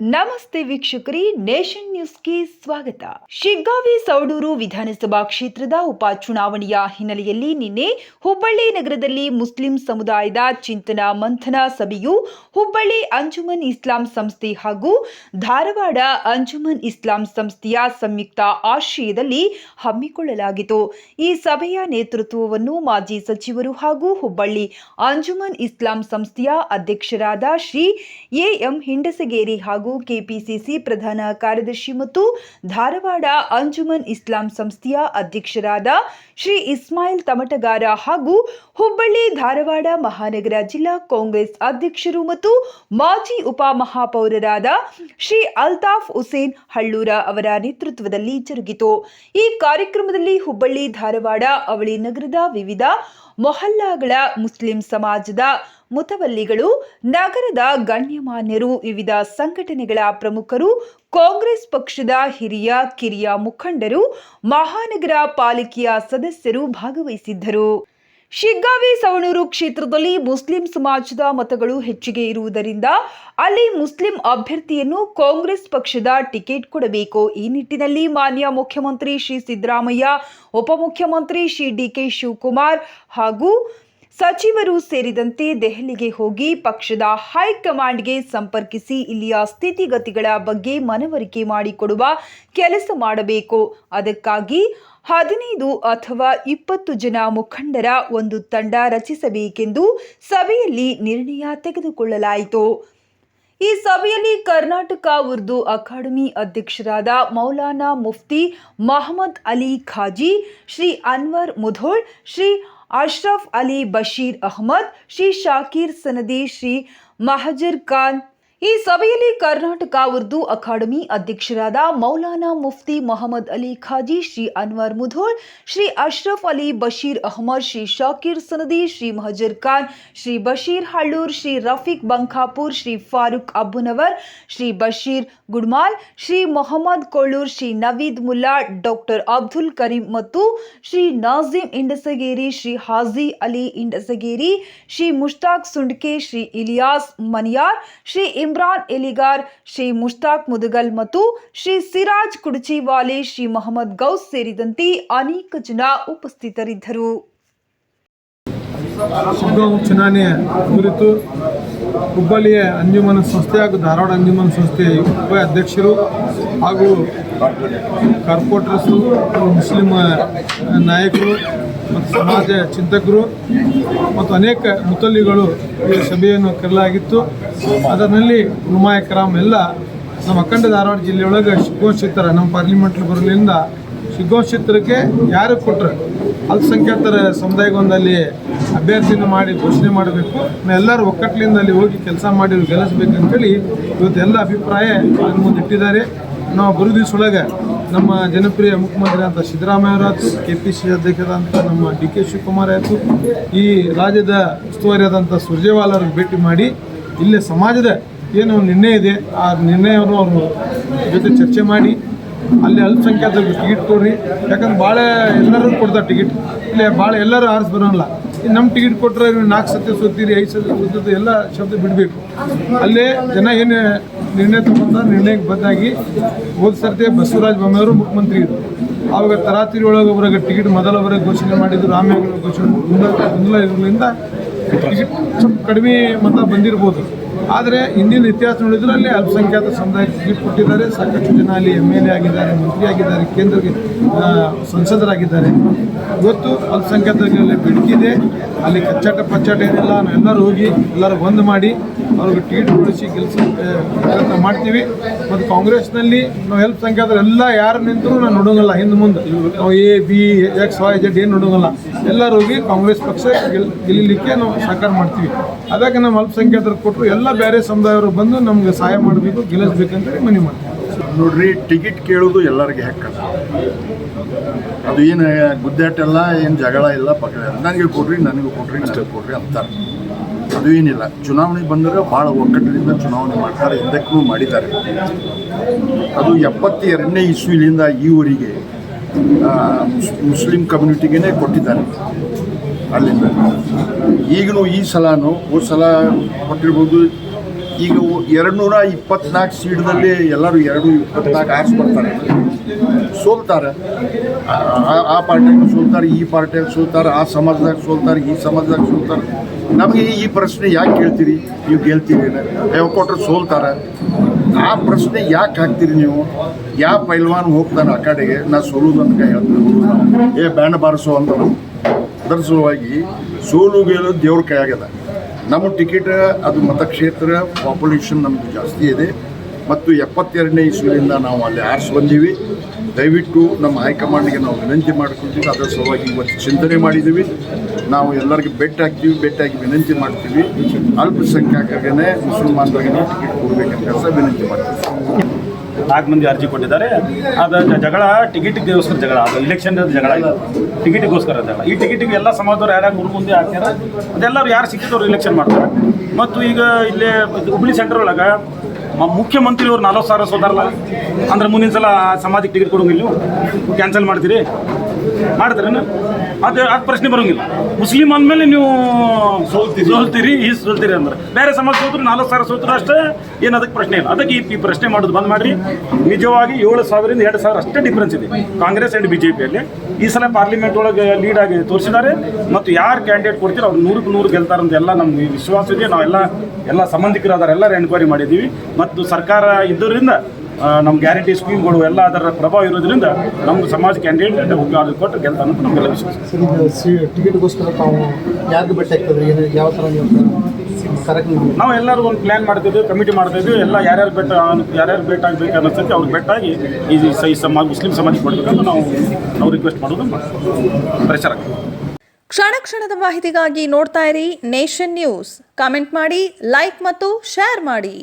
ನಮಸ್ತೆ ವೀಕ್ಷಕರಿ, ನೇಷನ್ ನ್ಯೂಸ್ಗೆ ಸ್ವಾಗತ. ಶಿಗ್ಗಾವಿ ಸೌಡೂರು ವಿಧಾನಸಭಾ ಕ್ಷೇತ್ರದ ಉಪಚುನಾವಣೆಯ ಹಿನ್ನೆಲೆಯಲ್ಲಿ ನಿನ್ನೆ ಹುಬ್ಬಳ್ಳಿ ನಗರದಲ್ಲಿ ಮುಸ್ಲಿಂ ಸಮುದಾಯದ ಚಿಂತನ ಮಂಥನ ಸಭೆಯು ಹುಬ್ಬಳ್ಳಿ ಅಂಜುಮನ್ ಇಸ್ಲಾಂ ಸಂಸ್ಥೆ ಹಾಗೂ ಧಾರವಾಡ ಅಂಜುಮನ್ ಇಸ್ಲಾಂ ಸಂಸ್ಥೆಯ ಸಂಯುಕ್ತ ಆಶ್ರಯದಲ್ಲಿ ಹಮ್ಮಿಕೊಳ್ಳಲಾಗಿತ್ತು. ಈ ಸಭೆಯ ನೇತೃತ್ವವನ್ನು ಮಾಜಿ ಸಚಿವರು ಹಾಗೂ ಹುಬ್ಬಳ್ಳಿ ಅಂಜುಮನ್ ಇಸ್ಲಾಂ ಸಂಸ್ಥೆಯ ಅಧ್ಯಕ್ಷರಾದ ಶ್ರೀ ಎಎಂ ಹಿಂಡಸಗೇರಿ ಹಾಗೂ ಕೆಪಿಸಿಸಿ ಪ್ರಧಾನ ಕಾರ್ಯದರ್ಶಿ ಮತ್ತು ಧಾರವಾಡ ಅಂಜುಮನ್ ಇಸ್ಲಾಂ ಸಂಸ್ಥೆಯ ಅಧ್ಯಕ್ಷರಾದ ಶ್ರೀ ಇಸ್ಮಾಯಿಲ್ ತಮಟಗಾರ ಹಾಗೂ ಹುಬ್ಬಳ್ಳಿ ಧಾರವಾಡ ಮಹಾನಗರ ಜಿಲ್ಲಾ ಕಾಂಗ್ರೆಸ್ ಅಧ್ಯಕ್ಷರು ಮತ್ತು ಮಾಜಿ ಉಪಮಹಾಪೌರರಾದ ಶ್ರೀ ಅಲ್ತಾಫ್ ಹುಸೇನ್ ಹಳ್ಳೂರ ಅವರ ನೇತೃತ್ವದಲ್ಲಿ ಜರುಗಿತು. ಈ ಕಾರ್ಯಕ್ರಮದಲ್ಲಿ ಹುಬ್ಬಳ್ಳಿ, ಧಾರವಾಡ, ಅವಳಿ ನಗರದ ವಿವಿಧ ಮೊಹಲ್ಲಾಗಳ ಮುಸ್ಲಿಂ ಸಮಾಜದ ಮುತವಲ್ಲಿಗಳು, ನಗರದ ಗಣ್ಯಮಾನ್ಯರು, ವಿವಿಧ ಸಂಘಟನೆಗಳ ಪ್ರಮುಖರು, ಕಾಂಗ್ರೆಸ್ ಪಕ್ಷದ ಹಿರಿಯ, ಕಿರಿಯ ಮುಖಂಡರು, ಮಹಾನಗರ ಪಾಲಿಕೆಯ ಸದಸ್ಯರು ಭಾಗವಹಿಸಿದ್ದರು. ಶಿಗ್ಗಾವಿ ಸವಣೂರು ಕ್ಷೇತ್ರದಲ್ಲಿ ಮುಸ್ಲಿಂ ಸಮಾಜದ ಮತಗಳು ಹೆಚ್ಚಿಗೆ ಇರುವುದರಿಂದ ಅಲ್ಲಿ ಮುಸ್ಲಿಂ ಅಭ್ಯರ್ಥಿಯನ್ನು ಕಾಂಗ್ರೆಸ್ ಪಕ್ಷದ ಟಿಕೆಟ್ ಕೊಡಬೇಕು. ಈ ನಿಟ್ಟಿನಲ್ಲಿ ಮಾನ್ಯ ಮುಖ್ಯಮಂತ್ರಿ ಶ್ರೀ ಸಿದ್ದರಾಮಯ್ಯ, ಉಪಮುಖ್ಯಮಂತ್ರಿ ಶ್ರೀ ಡಿಕೆ ಶಿವಕುಮಾರ್ ಹಾಗೂ ಸಚಿವರು ಸೇರಿದಂತೆ ದೆಹಲಿಗೆ ಹೋಗಿ ಪಕ್ಷದ ಹೈಕಮಾಂಡ್ಗೆ ಸಂಪರ್ಕಿಸಿ ಇಲ್ಲಿಯ ಸ್ಥಿತಿಗತಿಗಳ ಬಗ್ಗೆ ಮನವರಿಕೆ ಮಾಡಿಕೊಡುವ ಕೆಲಸ ಮಾಡಬೇಕು. ಅದಕ್ಕಾಗಿ ಹದಿನೈದು ಅಥವಾ ಇಪ್ಪತ್ತು ಜನ ಮುಖಂಡರ ಒಂದು ತಂಡ ರಚಿಸಬೇಕೆಂದು ಸಭೆಯಲ್ಲಿ ನಿರ್ಣಯ ತೆಗೆದುಕೊಳ್ಳಲಾಯಿತು. ಈ ಸಭೆಯಲ್ಲಿ ಕರ್ನಾಟಕ ಉರ್ದು ಅಕಾಡೆಮಿ ಅಧ್ಯಕ್ಷರಾದ ಮೌಲಾನಾ ಮುಫ್ತಿ, ಮಹಮ್ಮದ್ ಅಲಿ ಖಾಜಿ, ಶ್ರೀ ಅನ್ವರ್ ಮುಧೋಳ್, ಶ್ರೀ ಅಶ್ರಫ್ ಅಲಿ ಬಶೀರ್ ಅಹಮದ್, ಶ್ರೀ ಶಾಕೀರ್ ಸನದಿ, ಶ್ರೀ ಮಹಜರ್ ಖಾನ್ ಈ ಸಭೆಯಲ್ಲಿ ಕರ್ನಾಟಕ ಉರ್ದು ಅಕಾಡೆಮಿ ಅಧ್ಯಕ್ಷರಾದ ಮೌಲಾನಾ ಮುಫ್ತಿ ಮೊಹಮ್ಮದ್ ಅಲಿ ಖಾಜಿ, ಶ್ರೀ ಅನ್ವರ್ ಮುಧೋಳ್, ಶ್ರೀ ಅಶ್ರಫ್ ಅಲಿ ಬಶೀರ್ ಅಹಮದ್, ಶ್ರೀ ಶಾಕೀರ್ ಸನದಿ, ಶ್ರೀ ಮಹಜರ್ ಖಾನ್, ಶ್ರೀ ಬಶೀರ್ ಹಳ್ಳೂರ್, ಶ್ರೀ ರಫೀಕ್ ಬಂಖಾಪುರ್ ಶ್ರೀ ಫಾರೂಕ್ ಅಬ್ಬುನವರ್, ಶ್ರೀ ಬಶೀರ್ ಗುಡ್ಮಾಲ್, ಶ್ರೀ ಮೊಹಮ್ಮದ್ ಕೊಳ್ಳೂರ್, ಶ್ರೀ ನವೀದ್ ಮುಲ್ಲಾ, ಡಾಕ್ಟರ್ ಅಬ್ದುಲ್ ಕರೀಂ ಮತ್ತು ಶ್ರೀ ನಾಜಿಮ್ ಇಂಡಸಗೇರಿ, ಶ್ರೀ ಹಾಜಿ ಅಲಿ ಇಂಡಸಗೇರಿ, ಶ್ರೀ ಮುಷ್ತಾಕ್ ಸುಂಡ್ಕೆ, ಶ್ರೀ ಇಲಿಯಾಸ್ ಮನಿಯಾರ್, ಶ್ರೀ ಇಮ್ರಾನ್ ಎಲಿಗಾರ್, ಶ್ರೀ ಮುಷ್ತಾಕ್ ಮುದುಗಲ್ ಮತ್ತು ಶ್ರೀ ಸಿರಾಜ್ ಕುಡಚಿವಾಲೆ, ಶ್ರೀ ಮೊಹಮ್ಮದ್ ಗೌಸ್ ಸೇರಿದಂತೆ ಅನೇಕ ಜನ ಉಪಸ್ಥಿತರಿದ್ದರು. ಚುನಾವಣೆ ಕುರಿತು ಹುಬ್ಬಳ್ಳಿಯ ಅಂಜುಮನ ಸಂಸ್ಥೆ ಹಾಗೂ ಧಾರವಾಡ ಅಂಜುಮನ ಸಂಸ್ಥೆ ಉಪ ಅಧ್ಯಕ್ಷರು ಹಾಗೂ ಕಾರ್ಪೊರೇಟರ್ಸು ಮುಸ್ಲಿಂ ನಾಯಕರು ಮತ್ತು ಸಮಾಜ ಚಿಂತಕರು ಮತ್ತು ಅನೇಕ ಮುತಲ್ಲಿಗಳು ಈ ಸಭೆಯನ್ನು ಕರೆಯಲಾಗಿತ್ತು. ಅದರಲ್ಲಿ ಉಮಾಯ ಕರಾಮ್ ಎಲ್ಲ ನಮ್ಮ ಅಖಂಡ ಧಾರವಾಡ ಜಿಲ್ಲೆಯೊಳಗೆ ಶಿಗ್ಗಾಂವ್ ಕ್ಷೇತ್ರ ನಮ್ಮ ಪಾರ್ಲಿಮೆಂಟ್ಲಿ ಬರಲಿಂದ ಶಿಗ್ಗಾಂವ್ ಕ್ಷೇತ್ರಕ್ಕೆ ಯಾರು ಕೊಟ್ಟರೆ ಅಲ್ಪಸಂಖ್ಯಾತರ ಸಮುದಾಯಗೊಂದಲ್ಲಿ ಅಭ್ಯರ್ಥಿನ ಮಾಡಿ ಘೋಷಣೆ ಮಾಡಬೇಕು. ಎಲ್ಲರೂ ಒಕ್ಕಟ್ಲಿಂದ ಅಲ್ಲಿ ಹೋಗಿ ಕೆಲಸ ಮಾಡಿ ಗೆಲ್ಲಿಸ್ಬೇಕಂತೇಳಿ ಇವತ್ತೆಲ್ಲ ಅಭಿಪ್ರಾಯ ಮುಂದಿಟ್ಟಿದ್ದಾರೆ ನಾವು ಬರೋ ದಿವಸೊಳಗೆ ನಮ್ಮ ಜನಪ್ರಿಯ ಮುಖ್ಯಮಂತ್ರಿ ಅಂತ ಸಿದ್ದರಾಮಯ್ಯ ಆಯಿತು ಕೆ ಪಿ ಸಿ ಅಧ್ಯಕ್ಷರಾದಂಥ ನಮ್ಮ ಡಿ ಕೆ ಶಿವಕುಮಾರ್ ಆಯಿತು, ಈ ರಾಜ್ಯದ ಉಸ್ತುವಾರಿಯಾದಂಥ ಸುರ್ಜೇವಾಲ ಅವ್ರಿಗೆ ಭೇಟಿ ಮಾಡಿ ಇಲ್ಲೇ ಸಮಾಜದ ಏನು ನಿರ್ಣಯ ಇದೆ, ಆ ನಿರ್ಣಯವನ್ನು ಅವರು ಜೊತೆ ಚರ್ಚೆ ಮಾಡಿ, ಅಲ್ಲಿ ಅಲ್ಪಸಂಖ್ಯಾತರಿಗೆ ಟಿಕೆಟ್ ಕೊಡ್ರಿ. ಯಾಕಂದ್ರೆ ಭಾಳ ಎಲ್ಲರೂ ಕೊಡ್ತಾರೆ ಟಿಕೆಟ್ ಇಲ್ಲೇ ಭಾಳ ಎಲ್ಲರೂ ಆರಿಸಿ ಬರೋಲ್ಲ ನಮ್ಮ ಟಿಕೆಟ್ ಕೊಟ್ಟರೆ ನೀವು ನಾಲ್ಕು ಸತಿ ಸುತ್ತೀರಿ, ಐದು ಸತಿ ಸುತ್ತಿದ್ದು ಎಲ್ಲ ಶಬ್ದ ಬಿಡಬೇಕು. ಅಲ್ಲೇ ಜನ ಏನು ನಿರ್ಣಯ ತಗೊಂಡ ನಿರ್ಣಯಕ್ಕೆ ಬದ್ದಾಗಿ ಹೋದ ಸರ್ತಿ ಬಸವರಾಜ ಬೊಮ್ಮೆಯವರು ಮುಖ್ಯಮಂತ್ರಿ ಇದ್ದರು ಆವಾಗ ತರಾತಿರಿ ಒಳಗೆ ಒಬ್ಬರಿಗೆ ಟಿಕೆಟ್ ಮೊದಲವರೆಗೆ ಘೋಷಣೆ ಮಾಡಿದ್ರು ಆಮೇಲೆ ಘೋಷಣೆ ಗೊಂದಲ ಗೊಂದಲ ಟಿಕೆಟ್ ಸ್ವಲ್ಪ ಕಡಿಮೆ ಮತ ಬಂದಿರ್ಬೋದು. ಆದರೆ ಇಂದಿನ ಇತಿಹಾಸ ನೋಡಿದ್ರೆ ಅಲ್ಪಸಂಖ್ಯಾತ ಸಮುದಾಯಕ್ಕೆ ಟಿಕೆಟ್ ಕೊಟ್ಟಿದ್ದಾರೆ. ಸಾಕಷ್ಟು ಜನ ಅಲ್ಲಿ ಎಂ ಎಲ್ ಎ ಆಗಿದ್ದಾರೆ, ಮಂತ್ರಿ ಆಗಿದ್ದಾರೆ, ಕೇಂದ್ರಕ್ಕೆ ಸಂಸದರಾಗಿದ್ದಾರೆ. ಇವತ್ತು ಅಲ್ಪಸಂಖ್ಯಾತರಲ್ಲಿ ಇದೆ ಅಲ್ಲಿ ಕಚ್ಚಾಟ ಪಚ್ಚಾಟ ಏನಿಲ್ಲ. ನಾವೆಲ್ಲರೂ ಹೋಗಿ ಎಲ್ಲರೂ ಬಂದ್ ಮಾಡಿ ಅವ್ರಿಗೆ ಟೀಟ್ ಉಳಿಸಿ ಗೆಲ್ಸ ಪ್ರಯತ್ನ ಮಾಡ್ತೀವಿ. ಮತ್ತು ಕಾಂಗ್ರೆಸ್ನಲ್ಲಿ ನಾವು ಹೆಲ್ಪ್ ಎಲ್ಲ ಯಾರು ನಿಂತರೂ ನಾನು ನೋಡೋಂಗಲ್ಲ, ಹಿಂದೆ ಮುಂದೆ. A, B, X, Y Z ಏನು ನೋಡೋಂಗಲ್ಲ. ಎಲ್ಲರೂ ಹೋಗಿ ಕಾಂಗ್ರೆಸ್ ಪಕ್ಷ ಗೆಲ್, ಗೆಲ್ಲಲಿಕ್ಕೆ ನಾವು ಸಹಕಾರ ಮಾಡ್ತೀವಿ. ಅದಕ್ಕೆ ನಮ್ಮ ಅಲ್ಪಸಂಖ್ಯಾತರು ಕೊಟ್ಟರು ಎಲ್ಲ ಬೇರೆ ಸಮುದಾಯವರು ಬಂದು ನಮ್ಗೆ ಸಹಾಯ ಮಾಡಬೇಕು ಗೆಲ್ಲಿಸ್ಬೇಕಂತೇಳಿ ಮನವಿ ಮಾಡ್ತೀವಿ. ನೋಡ್ರಿ ಟಿಕೆಟ್ ಕೇಳೋದು ಎಲ್ಲರಿಗೆ ಹೆಕ್ಕ. ಅದು ಏನು ಗುದ್ದಾಟ ಎಲ್ಲ ಏನು ಜಗಳ ಇಲ್ಲ ಪಕ್ಕ. ನನಗೆ ಕೊಡ್ರಿ ನನಗೆ ಕೊಡ್ರಿ ನನಗೆ ಕೊಡ್ರಿ ಅಂತಾರೆ. ಅದು ಏನಿಲ್ಲ. ಚುನಾವಣೆ ಬಂದರೆ ಭಾಳ ಒಗ್ಗಟ್ಟಿನಿಂದ ಚುನಾವಣೆ ಮಾಡ್ತಾರೆ ಹಿಂದಕ್ಕೂ ಮಾಡಿದ್ದಾರೆ. ಅದು ಎಪ್ಪತ್ತೆರಡನೇ ಇಸ್ವಿಲಿಂದ ಈವರೆಗೆ ಮುಸ್ಲಿಂ ಕಮ್ಯುನಿಟಿಗೇ ಕೊಟ್ಟಿದ್ದಾರೆ. ಅಲ್ಲಿಂದ. ಈಗಲೂ ಈ ಸಲನೂ ಹೋದ ಸಲ ಕೊಟ್ಟಿರ್ಬೋದು. ಈಗ ಎರಡು ನೂರ ಇಪ್ಪತ್ನಾಲ್ಕು ಸೀಟ್ದಲ್ಲಿ ಎಲ್ಲರೂ ಎರಡು ಇಪ್ಪತ್ನಾಲ್ಕು ಬರ್ತಾರೆ. ಸೋಲ್ತಾರೆ. ಆ ಪಾರ್ಟಿಯಾಗ ಸೋಲ್ತಾರೆ, ಈ ಪಾರ್ಟಿಯಾಗ ಸೋಲ್ತಾರೆ, ಆ ಸಮಾಜದಾಗ ಸೋಲ್ತಾರೆ, ಈ ಸಮಾಜದಾಗ ಸೋಲ್ತಾರೆ. ನಮಗೆ ಈ ಪ್ರಶ್ನೆ ಯಾಕೆ ಕೇಳ್ತೀರಿ? ನೀವು ಗೆಲ್ತೀರಿ ಯಾವ ಕೊಟ್ರೆ ಸೋಲ್ತಾರೆ. ಆ ಪ್ರಶ್ನೆ ಯಾಕೆ ಹಾಕ್ತೀರಿ ನೀವು? ಯಾವ ಪೈಲ್ವಾನ್ ಹೋಗ್ತಾನೆ ಆ ಕಡೆಗೆ ನಾ ಸೋಲುದು ಅಂತ ಹೇಳ್ತೀನಿ. ಏ ಬ್ಯಾಂಡ್ ಬಾರಿಸೋ ಅಂತ ಅದರ ಸಲುವಾಗಿ ಸೋಲು ಗೆಲ್ಲೋದು ದೇವ್ರ ಕೈಯಾಗದ ನಮ್ಮ ಟಿಕೆಟ್, ಅದು ಮತಕ್ಷೇತ್ರ ಪಾಪ್ಯುಲೇಷನ್ ನಮ್ಮದು ಜಾಸ್ತಿ ಇದೆ. ಮತ್ತು ಎಪ್ಪತ್ತೆರಡನೇ ಇಸ್ವಿಯಿಂದ ನಾವು ಅಲ್ಲಿ ಆರಿಸಿ ಬಂದೀವಿ. ದಯವಿಟ್ಟು ನಮ್ಮ ಹೈಕಮಾಂಡ್ಗೆ ನಾವು ವಿನಂತಿ ಮಾಡ್ಕೊತೀವಿ ಅದರ ಸಲುವಾಗಿ ಇವತ್ತು ಚಿಂತನೆ ಮಾಡಿದ್ದೀವಿ ನಾವು ಎಲ್ಲರಿಗೂ ಬೆಟ್ ಹಾಕ್ತೀವಿ ಹಾಕಿ ವಿನಂತಿ ಮಾಡ್ತೀವಿ. ಅಲ್ಪಸಂಖ್ಯಾತರಿಗೆ ಮುಸಲ್ಮಾನರಿಗೆ ಟಿಕೆಟ್ ಕೊಡಬೇಕಂತ ಕೆಲಸ ವಿನಂತಿ ಮಾಡ್ತೀವಿ. ನಾಲ್ಕು ಮಂದಿ ಅರ್ಜಿ ಕೊಟ್ಟಿದ್ದಾರೆ. ಅದು ಜಗಳ ಟಿಕೆಟ್ಗೋಸ್ಕರ ಜಗಳ, ಅದು ಇಲೆಕ್ಷನ್ ಜಗಳ ಟಿಕೆಟ್ಗೋಸ್ಕರ ಜಗಳ. ಈ ಟಿಕೆಟಿಗೆ ಎಲ್ಲ ಸಮಾಜದವ್ರು ಯಾರ್ಯಾರು ಮೂರು ಮುಂದೆ ಹಾಕ್ತಾರೆ ಅದೆಲ್ಲರೂ ಯಾರು ಸಿಕ್ಕಿದವ್ರು ಇಲೆಕ್ಷನ್ ಮಾಡ್ತಾರೆ. ಮತ್ತು ಈಗ ಇಲ್ಲೇ ಹುಬ್ಳಿ ಸೆಂಟರ್ ಒಳಗೆ ಮ- ಮುಖ್ಯಮಂತ್ರಿಯವ್ರು ನಲ್ವತ್ತು ಸಾವಿರ ಸೋದಾರಲ್ಲ ಅಂದ್ರೆ ಮುಂದಿನ ಸಲ ಸಮಾಜಕ್ಕೆ ಟಿಕೆಟ್ ಕೊಡೋಂಗಿಲ್ಲ ಕ್ಯಾನ್ಸಲ್ ಮಾಡ್ತೀರಿ. ಮಾಡ್ತೀರೇನು ಅದು ಅದು ಪ್ರಶ್ನೆ ಬರೋಂಗಿಲ್ಲ. ಮುಸ್ಲಿಂ ಅಂದಮೇಲೆ ನೀವು ಸೋಲ್ತೀರಿ. ಸೋಲ್ತೀರಿ ಈ ಸೋಲ್ತೀರಿ ಅಂದ್ರೆ. ಬೇರೆ ಸಮಾಜ ಸೋದ್ರು ನಾಲ್ಕು ಸಾವಿರ ಸೋದ್ರು ಅಷ್ಟೇ ಏನು ಅದಕ್ಕೆ ಪ್ರಶ್ನೆ ಇಲ್ಲ. ಅದಕ್ಕೆ ಈ- ಪ್ರಶ್ನೆ ಮಾಡೋದು ಬಂದ್ ಮಾಡಿರಿ. ನಿಜವಾಗಿ ಏಳು ಸಾವಿರದಿಂದ ಎರಡು ಸಾವಿರ ಅಷ್ಟೇ ಡಿಫ್ರೆನ್ಸ್ ಇದೆ. ಕಾಂಗ್ರೆಸ್ ಆ್ಯಂಡ್ ಬಿ ಜೆ ಪಿಯಲ್ಲಿ ಈ ಸಲ ಪಾರ್ಲಿಮೆಂಟ್ ಒಳಗೆ ಲೀಡ್ ಆಗಿ ತೋರಿಸಿದ್ದಾರೆ. ಮತ್ತು ಯಾರು ಕ್ಯಾಂಡಿಡೇಟ್ ಕೊಡ್ತೀರೋ ಅವ್ರು ನೂರಕ್ಕೆ ನೂರು ಗೆಲ್ತಾರೆ ಅಂತ ಎಲ್ಲ ನಮ್ಗೆ ವಿಶ್ವಾಸ ಇದೆ. ನಾವೆಲ್ಲ ಎಲ್ಲ ಸಂಬಂಧಿಕರಾದಾರೆಲ್ಲರೂ ಎನ್ಕ್ವೈರಿ ಮಾಡಿದ್ದೀವಿ. ಮತ್ತು ಸರ್ಕಾರ ಇದ್ದರಿಂದ ನಮ್ಮ ಗ್ಯಾರಂಟಿ ಸ್ಕೀಮ್ಗಳು ಎಲ್ಲ ಅದರ ಪ್ರಭಾವ ಇರೋದ್ರಿಂದ ನಮ್ಮ ಸಮಾಜ ಕ್ಯಾಂಡಿಡೇಟ್ ಅದು ಕೊಟ್ಟು ಗೆಲ್ತ ಅಂತ ನಮಗೆಲ್ಲ ವಿಶ್ವಾಸ. ಟಿಕೆಟ್ಗೋಸ್ಕರ ತಾವು ಯಾರಿಗೆ ಭೇಟಿ ಆಗ್ತದೆ ಏನು ಯಾವ ಥರ ನೀವು ಕಾರ್ಯಕ್ರಮ ನಾವು ಎಲ್ಲರೂ ಒಂದು ಪ್ಲ್ಯಾನ್ ಮಾಡ್ತಿದ್ವಿ ಕಮಿಟಿ ಮಾಡ್ತಿದ್ವಿ ಎಲ್ಲ ಯಾರ್ಯಾರು ಬೆಟ್ಟ ಯಾರ್ಯಾರು ಭೇಟಿ ಆಗಬೇಕು ಅನ್ನಿಸ್ತೈತಿ ಅವ್ರಿಗೆ ಬೆಟ್ಟಾಗಿ ಈ ಸೈ ಈ ಸಮಾಜ ಮುಸ್ಲಿಂ ಸಮಾಜಕ್ಕೆ ಕೊಡಬೇಕಂತ ನಾವು ನಾವು ರಿಕ್ವೆಸ್ಟ್ ಮಾಡೋದು ಪ್ರೆಷರ್ ಆಗ್ತದೆ. ಕ್ಷಣ ಕ್ಷಣದ ಮಾಹಿತಿಗಾಗಿ ನೋಡ್ತಾ ಇರಿ ನೇಷನ್ ನ್ಯೂಸ್. ಕಾಮೆಂಟ್ ಮಾಡಿ ಲೈಕ್ ಮತ್ತು ಶೇರ್ ಮಾಡಿ.